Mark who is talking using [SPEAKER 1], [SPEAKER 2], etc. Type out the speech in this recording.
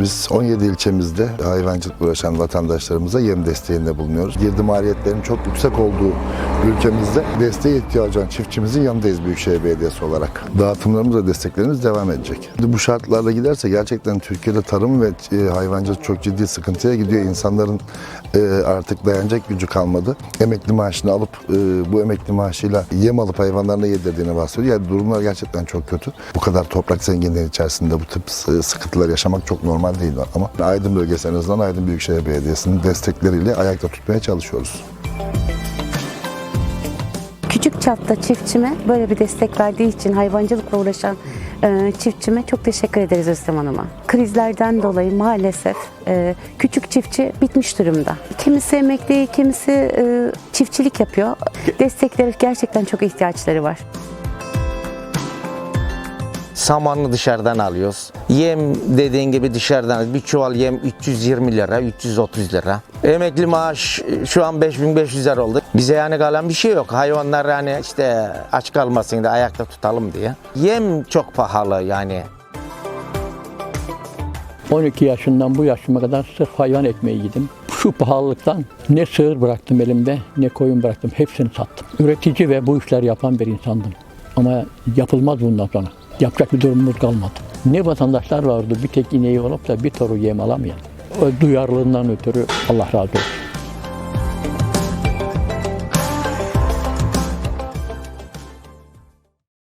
[SPEAKER 1] Biz 17 ilçemizde hayvancılıkla uğraşan vatandaşlarımıza yem desteğinde bulunuyoruz. Girdi maliyetlerin çok yüksek olduğu ülkemizde desteğe ihtiyacı olan çiftçimizin yanındayız Büyükşehir Belediyesi olarak. Dağıtımlarımız ve desteklerimiz devam edecek. Şimdi bu şartlarda giderse gerçekten Türkiye'de tarım ve e, hayvancılık çok ciddi sıkıntıya gidiyor. İnsanların e, artık dayanacak gücü kalmadı. Emekli maaşını alıp e, bu emekli maaşıyla yem alıp hayvanlarına yedirdiğini bahsediyor. Yani durumlar gerçekten çok kötü. Bu kadar toprak zenginliği içerisinde bu tip sıkıntılar yaşamak çok normal değil ama Aydın bölgesi en azından Aydın Büyükşehir Belediyesi'nin destekleriyle ayakta tutmaya çalışıyoruz.
[SPEAKER 2] Küçük çapta çiftçime böyle bir destek verdiği için hayvancılıkla uğraşan e, çiftçime çok teşekkür ederiz Özlem Hanım'a. Krizlerden dolayı maalesef e, küçük çiftçi bitmiş durumda. Kimisi emekli, kimisi e, çiftçilik yapıyor. Desteklere gerçekten çok ihtiyaçları var.
[SPEAKER 3] Samanı dışarıdan alıyoruz. Yem dediğin gibi dışarıdan bir çuval yem 320 lira, 330 lira. Emekli maaş şu an 5500 lira oldu. Bize yani kalan bir şey yok. Hayvanlar hani işte aç kalmasın da ayakta tutalım diye. Yem çok pahalı yani.
[SPEAKER 4] 12 yaşından bu yaşıma kadar sırf hayvan ekmeği yedim. Şu pahalılıktan ne sığır bıraktım elimde ne koyun bıraktım. Hepsini sattım. Üretici ve bu işler yapan bir insandım. Ama yapılmaz bundan sonra. Yapacak bir durumumuz kalmadı. Ne vatandaşlar vardı bir tek ineği olup da bir toru yem alamayan. O duyarlılığından ötürü Allah razı olsun.